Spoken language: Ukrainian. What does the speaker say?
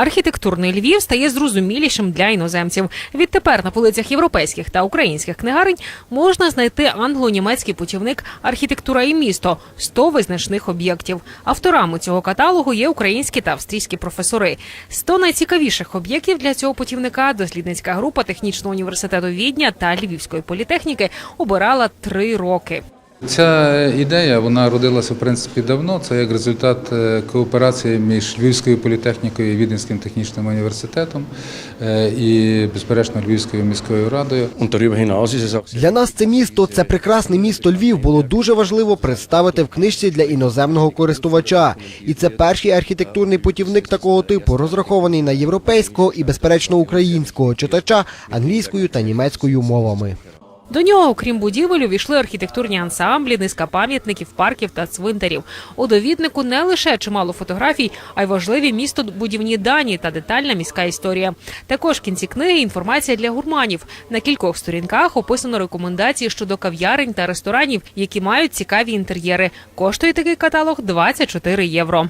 Архітектурний Львів стає зрозумілішим для іноземців. Відтепер на полицях європейських та українських книгарень можна знайти англо-німецький путівник Архітектура і місто 100 визначних об'єктів. Авторами цього каталогу є українські та австрійські професори. 100 найцікавіших об'єктів для цього путівника дослідницька група технічного університету Відня та Львівської політехніки обирала три роки. Ця ідея вона родилася в принципі давно. Це як результат е, кооперації між Львівською політехнікою і Віденським технічним університетом е, і, безперечно, Львівською міською радою. Для нас це місто, це прекрасне місто Львів, було дуже важливо представити в книжці для іноземного користувача. І це перший архітектурний путівник такого типу, розрахований на європейського і, безперечно, українського читача англійською та німецькою мовами. До нього, окрім будівель, увійшли архітектурні ансамблі, низка пам'ятників, парків та цвинтарів. У довіднику не лише чимало фотографій, а й важливі містобудівні дані та детальна міська історія. Також в кінці книги інформація для гурманів. На кількох сторінках описано рекомендації щодо кав'ярень та ресторанів, які мають цікаві інтер'єри. Коштує такий каталог 24 євро.